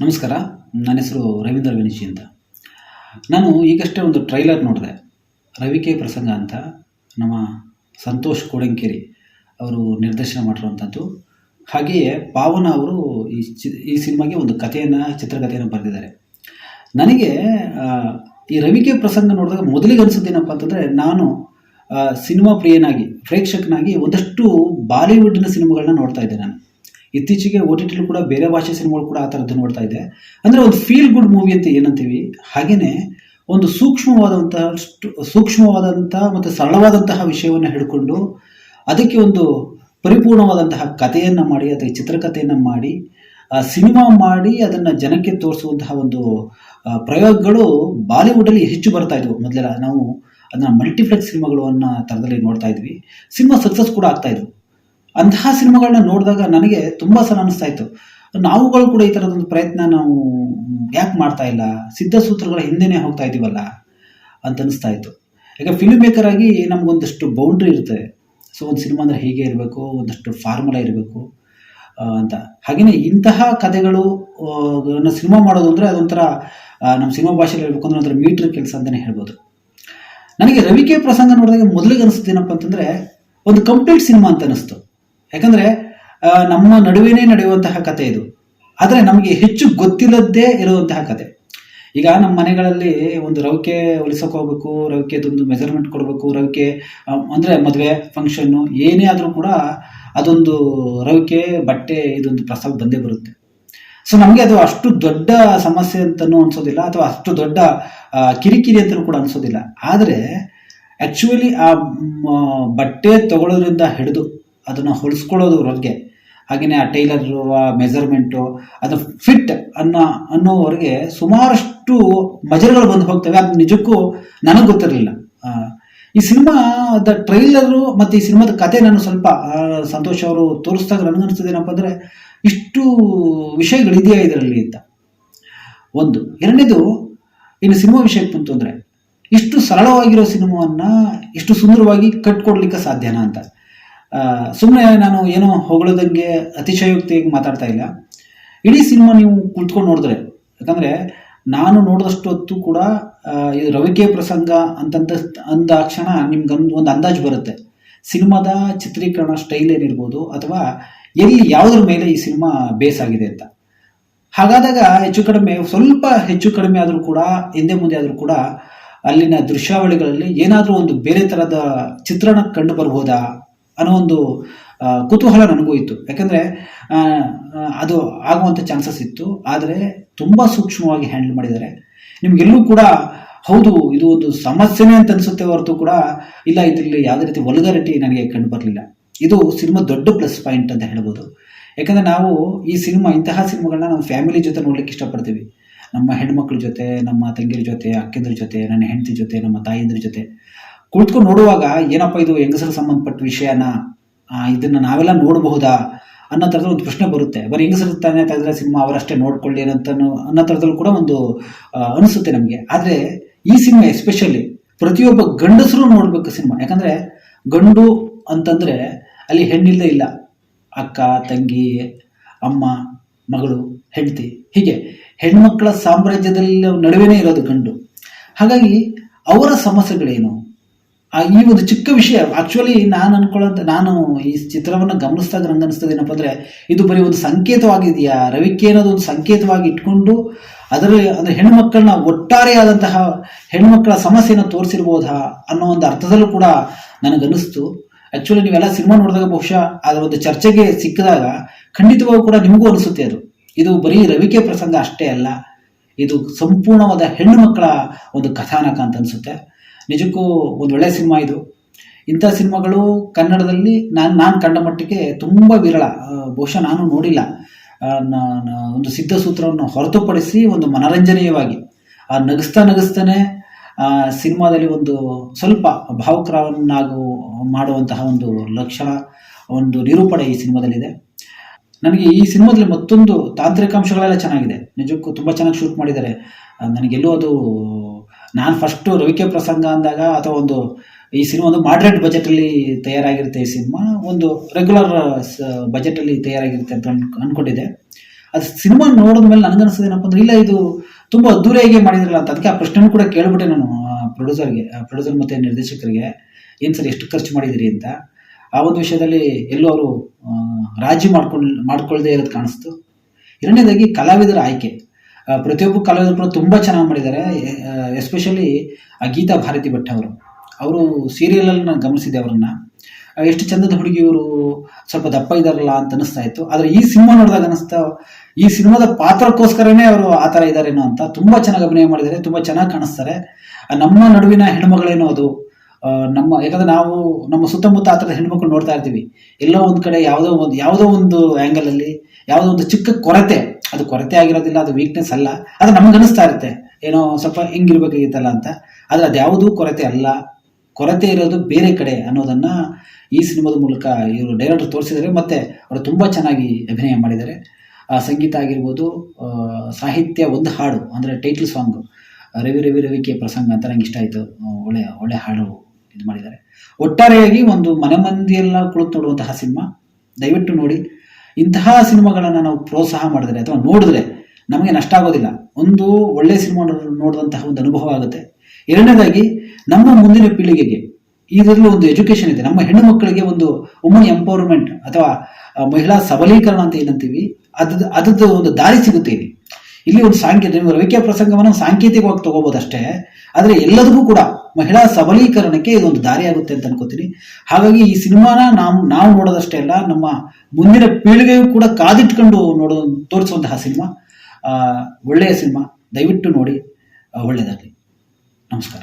ನಮಸ್ಕಾರ, ನನ್ನ ಹೆಸರು ರವೀಂದ್ರ ವಿನಿಶಿ ಅಂತ. ನಾನು ಈಗಷ್ಟೇ ಒಂದು ಟ್ರೈಲರ್ ನೋಡಿದೆ. ರವಿಕೆ ಪ್ರಸಂಗ ಅಂತ, ನಮ್ಮ ಸಂತೋಷ್ ಕೋಡಂಕೇರಿ ಅವರು ನಿರ್ದೇಶನ ಮಾಡಿರುವಂಥದ್ದು. ಹಾಗೆಯೇ ಪಾವನ ಅವರು ಈ ಚಿ, ಈ ಸಿನಿಮಾಗೆ ಒಂದು ಕಥೆಯನ್ನು, ಚಿತ್ರಕಥೆಯನ್ನು ಬರೆದಿದ್ದಾರೆ. ನನಗೆ ಈ ರವಿಕೆ ಪ್ರಸಂಗ ನೋಡಿದಾಗ ಮೊದಲಿಗೆ ಅನಿಸೋದೇನಪ್ಪ ಅಂತಂದರೆ, ನಾನು ಸಿನಿಮಾ ಪ್ರಿಯನಾಗಿ, ಪ್ರೇಕ್ಷಕನಾಗಿ ಒಂದಷ್ಟು ಬಾಲಿವುಡ್ನ ಸಿನಿಮಾಗಳನ್ನ ನೋಡ್ತಾ ಇದ್ದೆ ನಾನು. ಇತ್ತೀಚೆಗೆ ಓ ಟಿ ಟಿಲೂ ಕೂಡ ಬೇರೆ ಭಾಷೆ ಸಿನಿಮಾಗಳು ಕೂಡ ಆ ಥರದ್ದು ನೋಡ್ತಾ ಇದೆ. ಅಂದರೆ ಒಂದು ಫೀಲ್ ಗುಡ್ ಮೂವಿ ಅಂತ ಏನಂತೀವಿ? ಹಾಗೆಯೇ ಒಂದು ಸೂಕ್ಷ್ಮವಾದಂತಹ ಸೂಕ್ಷ್ಮವಾದಂತಹ ಮತ್ತು ಸರಳವಾದಂತಹ ವಿಷಯವನ್ನು ಹಿಡ್ಕೊಂಡು ಅದಕ್ಕೆ ಒಂದು ಪರಿಪೂರ್ಣವಾದಂತಹ ಕಥೆಯನ್ನು ಮಾಡಿ, ಅಥವಾ ಚಿತ್ರಕಥೆಯನ್ನು ಮಾಡಿ, ಆ ಸಿನಿಮಾ ಮಾಡಿ, ಅದನ್ನು ಜನಕ್ಕೆ ತೋರಿಸುವಂತಹ ಒಂದು ಪ್ರಯೋಗಗಳು ಬಾಲಿವುಡಲ್ಲಿ ಹೆಚ್ಚು ಬರ್ತಾ ಇದ್ವು. ಮೊದಲೆಲ್ಲ ನಾವು ಅದನ್ನ ಮಲ್ಟಿಪ್ಲೆಕ್ಸ್ ಸಿನಿಮಾಗಳು ಅನ್ನೋ ಥರದಲ್ಲಿ ನೋಡ್ತಾ ಇದ್ವಿ. ಸಿನಿಮಾ ಸಕ್ಸಸ್ ಕೂಡ ಆಗ್ತಾ ಇದ್ವು. ಅಂತಹ ಸಿನಿಮಾಗಳನ್ನ ನೋಡಿದಾಗ ನನಗೆ ತುಂಬ ಸಲ ಅನಿಸ್ತಾ ಇತ್ತು ನಾವುಗಳು ಕೂಡ ಈ ಥರದೊಂದು ಪ್ರಯತ್ನ ನಾವು ಯಾಕೆ ಮಾಡ್ತಾ ಇಲ್ಲ. ಸಿದ್ಧ ಸೂತ್ರಗಳ ಹಿಂದೆನೇ ಹೋಗ್ತಾ ಇದ್ದೀವಲ್ಲ ಅಂತ ಅನಿಸ್ತಾ ಇತ್ತು ಯಾಕೆ ಫಿಲ್ಮ್ ಮೇಕರ್ ಆಗಿ ನಮಗೊಂದಷ್ಟು ಬೌಂಡ್ರಿ ಇರ್ತದೆ ಸೊ ಒಂದು ಸಿನಿಮಾ ಅಂದರೆ ಹೀಗೆ ಇರಬೇಕು, ಒಂದಷ್ಟು ಫಾರ್ಮುಲಾ ಇರಬೇಕು ಅಂತ. ಹಾಗೆಯೇ ಇಂತಹ ಕಥೆಗಳು ಸಿನಿಮಾ ಮಾಡೋದು ಅಂದರೆ ಅದೊಂಥರ ನಮ್ಮ ಸಿನಿಮಾ ಭಾಷೆಯಲ್ಲಿ ಹೇಳ್ಬೇಕು ಅಂದ್ರೆ ಒಂಥರ ಮೀಟ್ರ್ ಕೆಲಸ ಅಂತಲೇ ಹೇಳ್ಬೋದು. ನನಗೆ ರವಿಕೆ ಪ್ರಸಂಗ ನೋಡಿದಾಗ ಮೊದಲಿಗೆ ಅನಿಸ್ತು ಏನಪ್ಪ ಅಂತಂದರೆ, ಒಂದು ಕಂಪ್ಲೀಟ್ ಸಿನಿಮಾ ಅಂತ ಅನಿಸ್ತು. ಯಾಕಂದರೆ ನಮ್ಮ ನಡುವೆನೇ ನಡೆಯುವಂತಹ ಕತೆ ಇದು. ಆದರೆ ನಮಗೆ ಹೆಚ್ಚು ಗೊತ್ತಿಲ್ಲದ್ದೇ ಇರುವಂತಹ ಕತೆ ಈಗ ನಮ್ಮ ಮನೆಗಳಲ್ಲಿ ಒಂದು ರವಿಕೆ ಉಳಿಸೋಕೆ ಹೋಗ್ಬೇಕು ರವಿಕೆದೊಂದು ಮೆಜರ್ಮೆಂಟ್ ಕೊಡಬೇಕು, ರವಿಕೆ ಅಂದರೆ ಮದುವೆ ಫಂಕ್ಷನ್ನು ಏನೇ ಆದರೂ ಕೂಡ ಅದೊಂದು ರವಿಕೆ, ಬಟ್ಟೆ, ಇದೊಂದು ಪ್ರಸಾದ ಬಂದೇ ಬರುತ್ತೆ. ಸೊ ನಮಗೆ ಅದು ಅಷ್ಟು ದೊಡ್ಡ ಸಮಸ್ಯೆ ಅಂತಲೂ ಅನ್ಸೋದಿಲ್ಲ, ಅಥವಾ ಅಷ್ಟು ದೊಡ್ಡ ಕಿರಿಕಿರಿ ಅಂತಲೂ ಕೂಡ ಅನ್ಸೋದಿಲ್ಲ. ಆದರೆ ಆ್ಯಕ್ಚುಲಿ ಆ ಬಟ್ಟೆ ತಗೊಳ್ಳೋದ್ರಿಂದ ಹಿಡಿದು ಅದನ್ನು ಹೊಲಿಸ್ಕೊಳ್ಳೋದ್ರವರೆಗೆ ಹಾಗೆಯೇ ಆ ಟೈಲರು ಆ ಮೆಜರ್ಮೆಂಟು, ಅದು ಫಿಟ್ ಅನ್ನೋ, ಅನ್ನೋವರೆಗೆ ಸುಮಾರಷ್ಟು ಮಜರ್ಗಳು ಬಂದು ಹೋಗ್ತವೆ. ಅದು ನಿಜಕ್ಕೂ ನನಗೆ ಗೊತ್ತಿರಲಿಲ್ಲ. ಈ ಸಿನಿಮಾದ ಟ್ರೈಲರು ಮತ್ತು ಈ ಸಿನಿಮಾದ ಕತೆ ನಾನು ಸ್ವಲ್ಪ ಸಂತೋಷ ಸಂತೋಷ್ ಅವರು ತೋರಿಸಿದಾಗ ನನಗನ್ನಿಸ್ತದೆ ಏನಪ್ಪ ಅಂದರೆ ಇಷ್ಟು ವಿಷಯಗಳಿದೆಯಾ ಇದರಲ್ಲಿ ಅಂತ. ಒಂದು. ಎರಡನೇದು, ಇನ್ನು ಸಿನಿಮಾ ವಿಷಯಕ್ಕೆ ಬಂತು ಅಂದರೆ ಇಷ್ಟು ಸರಳವಾಗಿರೋ ಸಿನಿಮಾವನ್ನು ಇಷ್ಟು ಸುಂದರವಾಗಿ ಕಟ್ಕೊಡ್ಲಿಕ್ಕೆ ಸಾಧ್ಯನಾ ಅಂತ. ಸುಮ್ಮನೆ ನಾನು ಏನೋ ಹೊಗಳೋದಂಗೆ ಅತಿಶಯೋಕ್ತಿಯಾಗಿ ಮಾತಾಡ್ತಾ ಇಲ್ಲ. ಇಡೀ ಸಿನಿಮಾ ನೀವು ಕುಳಿತ್ಕೊಂಡು ನೋಡಿದ್ರೆ, ಯಾಕಂದರೆ ನಾನು ನೋಡಿದಷ್ಟು ಹೊತ್ತು ಕೂಡ ಇದು ರವಿಕೆ ಪ್ರಸಂಗ ಅಂತಂದ ಅಂದಾಕ್ಷಣ ನಿಮ್ಗೆ ಒಂದು ಅಂದಾಜು ಬರುತ್ತೆ. ಸಿನಿಮಾದ ಚಿತ್ರೀಕರಣ ಸ್ಟೈಲ್ ಏನಿರ್ಬೋದು ಅಥವಾ ಎಲ್ಲಿ ಯಾವುದ್ರ ಮೇಲೆ ಈ ಸಿನಿಮಾ ಬೇಸ್ ಆಗಿದೆ ಅಂತ. ಹಾಗಾದಾಗ ಹೆಚ್ಚು ಕಡಿಮೆ, ಸ್ವಲ್ಪ ಹೆಚ್ಚು ಕಡಿಮೆ ಆದರೂ ಕೂಡ, ಹಿಂದೆ ಮುಂದೆ ಆದರೂ ಕೂಡ, ಅಲ್ಲಿನ ದೃಶ್ಯಾವಳಿಗಳಲ್ಲಿ ಏನಾದರೂ ಒಂದು ಬೇರೆ ಥರದ ಚಿತ್ರಣ ಕಂಡು ಬರ್ಬೋದಾ? ಅನ್ನೋ ಒಂದು ಕುತೂಹಲ ನನಗೂ ಇತ್ತು. ಯಾಕಂದರೆ ಅದು ಆಗುವಂಥ ಚಾನ್ಸಸ್ ಇತ್ತು. ಆದರೆ ತುಂಬ ಸೂಕ್ಷ್ಮವಾಗಿ ಹ್ಯಾಂಡಲ್ ಮಾಡಿದ್ದಾರೆ. ನಿಮಗೆಲ್ಲೂ ಕೂಡ ಹೌದು, ಇದು ಒಂದು ಸಮಸ್ಯೆನೇ ಅಂತ ಅನಿಸುತ್ತೆ ಹೊರತು ಕೂಡ ಇಲ್ಲ, ಇದರಲ್ಲಿ ಯಾವುದೇ ರೀತಿ ವಲ್ಗಾರಿಟಿ ನನಗೆ ಕಂಡು ಬರಲಿಲ್ಲ. ಇದು ಸಿನಿಮಾ ದೊಡ್ಡ ಪ್ಲಸ್ ಪಾಯಿಂಟ್ ಅಂತ ಹೇಳ್ಬೋದು. ಯಾಕಂದರೆ ನಾವು ಈ ಸಿನಿಮಾ, ಇಂತಹ ಸಿನಿಮಾಗಳನ್ನ ನಾವು ಫ್ಯಾಮಿಲಿ ಜೊತೆ ನೋಡ್ಲಿಕ್ಕೆ ಇಷ್ಟಪಡ್ತೀವಿ. ನಮ್ಮ ಹೆಣ್ಮಕ್ಳ ಜೊತೆ, ನಮ್ಮ ತಂಗಿರ ಜೊತೆ ಅಕ್ಕಂದ್ರ ಜೊತೆ, ನನ್ನ ಹೆಂಡತಿ ಜೊತೆ, ನಮ್ಮ ತಾಯಿಯಂದ್ರ ಜೊತೆ. ಕುಳಿತುಕೊಂಡು ನೋಡುವಾಗ ಏನಪ್ಪ ಇದು ಹೆಂಗಸರಿಗೆ ಸಂಬಂಧಪಟ್ಟ ವಿಷಯನ ಇದನ್ನು ನಾವೆಲ್ಲ ನೋಡಬಹುದಾ ಅನ್ನೋ ಥರದ ಒಂದು ಪ್ರಶ್ನೆ ಬರುತ್ತೆ. ಬರೀ ಹೆಂಗಸರು ತಾನೇ ತೆಗೆದ್ರೆ ಸಿನಿಮಾ ಅವರಷ್ಟೇ ನೋಡ್ಕೊಳ್ಳಿ ಅಂತ ಅನ್ನೋ ಥರದಲ್ಲೂ ಕೂಡ ಒಂದು ಅನಿಸುತ್ತೆ ನಮಗೆ. ಆದರೆ ಈ ಸಿನಿಮಾ ಎಸ್ಪೆಷಲಿ ಪ್ರತಿಯೊಬ್ಬ ಗಂಡಸರು ನೋಡಬೇಕು ಸಿನಿಮಾ. ಯಾಕಂದರೆ ಗಂಡು ಅಂತಂದರೆ ಅಲ್ಲಿ ಹೆಣ್ಣಿಲ್ಲದೆ ಇಲ್ಲ. ಅಕ್ಕ, ತಂಗಿ, ಅಮ್ಮ, ಮಗಳು, ಹೆಂಡತಿ. ಹೀಗೆ ಹೆಣ್ಮಕ್ಳ ಸಾಮ್ರಾಜ್ಯದಲ್ಲಿ ನಡುವೆನೇ ಇರೋದು ಗಂಡು. ಹಾಗಾಗಿ ಅವರ ಸಮಸ್ಯೆಗಳೇನು? ಈ ಒಂದು ಚಿಕ್ಕ ವಿಷಯ ಆಕ್ಚುಲಿ ನಾನು ಅನ್ಕೊಳ್ಳೋಂಥ ನಾನು ಈ ಚಿತ್ರವನ್ನು ಗಮನಿಸಿದಾಗ ನಂಗೆ ಅನಿಸ್ತದೆ ಏನಪ್ಪ ಅಂದರೆ, ಇದು ಬರೀ ಒಂದು ಸಂಕೇತವಾಗಿದೆಯಾ? ರವಿಕೆ ಅನ್ನೋದು ಒಂದು ಸಂಕೇತವಾಗಿ ಇಟ್ಕೊಂಡು ಅದರಲ್ಲಿ ಅಂದರೆ ಹೆಣ್ಣುಮಕ್ಕಳನ್ನ ಒಟ್ಟಾರೆಯಾದಂತಹ ಹೆಣ್ಣುಮಕ್ಕಳ ಸಮಸ್ಯೆಯನ್ನು ತೋರಿಸಿರ್ಬೋದಾ ಅನ್ನೋ ಒಂದು ಅರ್ಥದಲ್ಲೂ ಕೂಡ ನನಗನ್ನಿಸ್ತು ಆ್ಯಕ್ಚುಲಿ ನೀವೆಲ್ಲ ಸಿನಿಮಾ ನೋಡಿದಾಗ ಬಹುಶಃ ಅದರ ಒಂದು ಚರ್ಚೆಗೆ ಸಿಕ್ಕಿದಾಗ ಖಂಡಿತವಾಗೂ ಕೂಡ ನಿಮಗೂ ಅನಿಸುತ್ತೆ ಅದು. ಇದು ಬರೀ ರವಿಕೆ ಪ್ರಸಂಗ ಅಷ್ಟೇ ಅಲ್ಲ, ಇದು ಸಂಪೂರ್ಣವಾದ ಹೆಣ್ಣು ಮಕ್ಕಳ ಒಂದು ಕಥಾನಕ ಅಂತ ಅನಿಸುತ್ತೆ. ನಿಜಕ್ಕೂ ಒಂದು ಒಳ್ಳೆಯ ಸಿನಿಮಾ ಇದು. ಇಂಥ ಸಿನಿಮಾಗಳು ಕನ್ನಡದಲ್ಲಿ ನಾನು ನಾನು ಕಂಡ ಮಟ್ಟಿಗೆ ತುಂಬ ವಿರಳ. ಬಹುಶಃ ನಾನು ನೋಡಿಲ್ಲ. ಒಂದು ಸಿದ್ಧ ಸೂತ್ರವನ್ನು ಹೊರತುಪಡಿಸಿ ಒಂದು ಮನರಂಜನೀಯವಾಗಿ. ಆ, ನಗಿಸ್ತಾ ನಗಿಸ್ತಾನೆ ಸಿನಿಮಾದಲ್ಲಿ ಒಂದು ಸ್ವಲ್ಪ ಭಾವುಕರವನ್ನಾಗು ಮಾಡುವಂತಹ ಒಂದು ಲಕ್ಷಣ ಒಂದು ನಿರೂಪಣೆ ಈ ಸಿನಿಮಾದಲ್ಲಿದೆ. ನನಗೆ ಈ ಸಿನಿಮಾದಲ್ಲಿ ಮತ್ತೊಂದು ತಾಂತ್ರಿಕಾಂಶಗಳೆಲ್ಲ ಚೆನ್ನಾಗಿದೆ. ನಿಜಕ್ಕೂ ತುಂಬ ಚೆನ್ನಾಗಿ ಶೂಟ್ ಮಾಡಿದ್ದಾರೆ. ನನಗೆಲ್ಲೂ ಅದು ನಾನು ಫಸ್ಟು ರವಿಕೆ ಪ್ರಸಂಗ ಅಂದಾಗ ಅಥವಾ ಒಂದು ಈ ಸಿನಿಮಾ ಒಂದು ಮಾಡ್ರೇಟ್ ಬಜೆಟಲ್ಲಿ ತಯಾರಾಗಿರುತ್ತೆ ಈ ಸಿನಿಮಾ ಒಂದು ರೆಗ್ಯುಲರ್ ಬಜೆಟಲ್ಲಿ ತಯಾರಾಗಿರುತ್ತೆ ಅಂತ ಅಂದ್ಕೊಂಡಿದ್ದೆ ಅದು ಸಿನಿಮಾ ನೋಡಿದ್ಮೇಲೆ ನನಗನ್ಸದ ಏನಪ್ಪ ಅಂದ್ರೆ, ಇಲ್ಲ, ಇದು ತುಂಬ ಅದ್ದೂರಿಯಾಗಿ ಮಾಡಿದ್ರಲ್ಲ ಅಂತ. ಅದಕ್ಕೆ ಆ ಪ್ರಶ್ನೆನೂ ಕೂಡ ಕೇಳ್ಬಿಟ್ಟೆ ನಾನು ಪ್ರೊಡ್ಯೂಸರ್ಗೆ ಪ್ರೊಡ್ಯೂಸರ್ ಮತ್ತು ನಿರ್ದೇಶಕರಿಗೆ. ಏನು ಸರ್, ಎಷ್ಟು ಖರ್ಚು ಮಾಡಿದಿರಿ ಅಂತ. ಆ ಒಂದು ವಿಷಯದಲ್ಲಿ ಎಲ್ಲೋ ಅವರು ರಾಜಿ ಮಾಡ್ಕೊಂಡು ಮಾಡ್ಕೊಳ್ಳದೆ ಇರೋದು ಕಾಣಿಸ್ತು. ಎರಡನೇದಾಗಿ ಕಲಾವಿದರ ಆಯ್ಕೆ. ಪ್ರತಿಯೊಬ್ಬ ಕಲಾವಿದರು ಕೂಡ ತುಂಬ ಚೆನ್ನಾಗಿ ಮಾಡಿದ್ದಾರೆ. ಎಸ್ಪೆಷಲಿ ಆ ಗೀತಾ ಭಾರತಿ ಭಟ್ ಅವರು. ಅವರು ಸೀರಿಯಲಲ್ಲಿ ನಾನು ಗಮನಿಸಿದ್ದೆ ಅವರನ್ನ. ಎಷ್ಟು ಚಂದದ ಹುಡುಗಿ ಇವರು, ಸ್ವಲ್ಪ ದಪ್ಪ ಇದಾರಲ್ಲ ಅಂತ ಅನಿಸ್ತಾ ಇತ್ತು. ಆದರೆ ಈ ಸಿನಿಮಾ ನೋಡಿದಾಗ ಅನಿಸ್ತಾ, ಈ ಸಿನಿಮಾದ ಪಾತ್ರಕ್ಕೋಸ್ಕರನೇ ಅವರು ಆ ಥರ ಇದ್ದಾರೇನೋ ಅಂತ ತುಂಬ ಚೆನ್ನಾಗಿ ಅಭಿನಯ ಮಾಡಿದ್ದಾರೆ, ತುಂಬ ಚೆನ್ನಾಗಿ ಕಾಣಿಸ್ತಾರೆ. ನಮ್ಮ ನಡುವಿನ ಹೆಣ್ಮಗಳೇನೋ ಅದು ನಮ್ಮ, ಯಾಕಂದ್ರೆ ನಾವು ನಮ್ಮ ಸುತ್ತಮುತ್ತ ಆ ಥರದ ಹೆಣ್ಮಕ್ಳು ನೋಡ್ತಾ ಇರ್ತೀವಿ. ಎಲ್ಲೋ ಒಂದು ಕಡೆ ಯಾವುದೋ ಒಂದು ಯಾವುದೋ ಒಂದು ಆ್ಯಂಗಲಲ್ಲಿ ಯಾವುದೋ ಒಂದು ಚಿಕ್ಕ ಕೊರತೆ ಅದು ಕೊರತೆ ಆಗಿರೋದಿಲ್ಲ, ಅದು ವೀಕ್ನೆಸ್ ಅಲ್ಲ. ಅದು ನಮ್ಗೆ ಅನಿಸ್ತಾ ಇರುತ್ತೆ. ಏನೋ ಸ್ವಲ್ಪ ಹಿಂಗಿರ್ಬೇಕಾಗಿತ್ತಲ್ಲ ಅಂತ. ಆದರೆ ಅದ್ಯಾವುದೂ ಕೊರತೆ ಅಲ್ಲ. ಕೊರತೆ ಇರೋದು ಬೇರೆ ಕಡೆ ಅನ್ನೋದನ್ನ ಈ ಸಿನಿಮಾದ ಮೂಲಕ ಇವರು ಡೈರೆಕ್ಟರ್ ತೋರಿಸಿದ್ದಾರೆ. ಮತ್ತೆ ಅವರು ತುಂಬ ಚೆನ್ನಾಗಿ ಅಭಿನಯ ಮಾಡಿದ್ದಾರೆ. ಸಂಗೀತ ಆಗಿರ್ಬೋದು ಸಾಹಿತ್ಯ ಒಂದು ಹಾಡು, ಅಂದರೆ ಟೈಟ್ಲ್ ಸಾಂಗು ರವಿ ರವಿ ರವಿಕೆ ಪ್ರಸಂಗ ಅಂತ ನಂಗೆ ಇಷ್ಟ ಆಯಿತು. ಒಳ್ಳೆ ಒಳ್ಳೆ ಹಾಡು ಇದು ಮಾಡಿದ್ದಾರೆ. ಒಟ್ಟಾರೆಯಾಗಿ ಒಂದು ಮನೆ ಮಂದಿಯೆಲ್ಲ ಕುಳಿತು ನೋಡುವಂತಹ ಸಿನಿಮಾ. ದಯವಿಟ್ಟು ನೋಡಿ. ಇಂತಹ ಸಿನಿಮಾಗಳನ್ನು ನಾವು ಪ್ರೋತ್ಸಾಹ ಮಾಡಿದ್ರೆ ಅಥವಾ ನೋಡಿದ್ರೆ ನಮಗೆ ನಷ್ಟ ಆಗೋದಿಲ್ಲ. ಒಂದು ಒಳ್ಳೆ ಸಿನಿಮಾ ನೋಡಿದಂತಹ ಒಂದು ಅನುಭವ ಆಗುತ್ತೆ. ಎರಡನೇದಾಗಿ, ನಮ್ಮ ಮುಂದಿನ ಪೀಳಿಗೆಗೆ ಇದರಲ್ಲಿ ಒಂದು ಎಜುಕೇಶನ್ ಇದೆ. ನಮ್ಮ ಹೆಣ್ಣು ಮಕ್ಕಳಿಗೆ ಒಂದು ವುಮನ್ ಎಂಪವರ್ಮೆಂಟ್ ಅಥವಾ ಮಹಿಳಾ ಸಬಲೀಕರಣ ಅಂತ ಏನಂತೀವಿ, ಅದ್, ಅದ್ರದ್ದು ಒಂದು ದಾರಿ ಸಿಗುತ್ತೆ ಇಲ್ಲಿ. ಇಲ್ಲಿ ಒಂದು ಸಾಂಕೇತಿಕ ನೀವು ರವಿಕೆ ಪ್ರಸಂಗವನ್ನು ಸಾಂಕೇತಿಕವಾಗಿ ತಗೋಬಹುದು ಅಷ್ಟೇ. ಆದರೆ ಎಲ್ಲದಕ್ಕೂ ಕೂಡ ಮಹಿಳಾ ಸಬಲೀಕರಣಕ್ಕೆ ಇದೊಂದು ದಾರಿ ಆಗುತ್ತೆ ಅಂತ ಅನ್ಕೋತೀನಿ. ಹಾಗಾಗಿ ಈ ಸಿನಿಮಾನ ನಾವು ನಾವು ನೋಡೋದಷ್ಟೇ ಅಲ್ಲ, ನಮ್ಮ ಮುಂದಿನ ಪೀಳಿಗೆಯೂ ಕೂಡ ಕಾದಿಟ್ಕೊಂಡು ನೋಡೋ, ತೋರಿಸುವಂತಹ ಸಿನಿಮಾ. ಒಳ್ಳೆಯ ಸಿನಿಮಾ. ದಯವಿಟ್ಟು ನೋಡಿ ಒಳ್ಳೆಯದಾಗಲಿ ನಮಸ್ಕಾರ.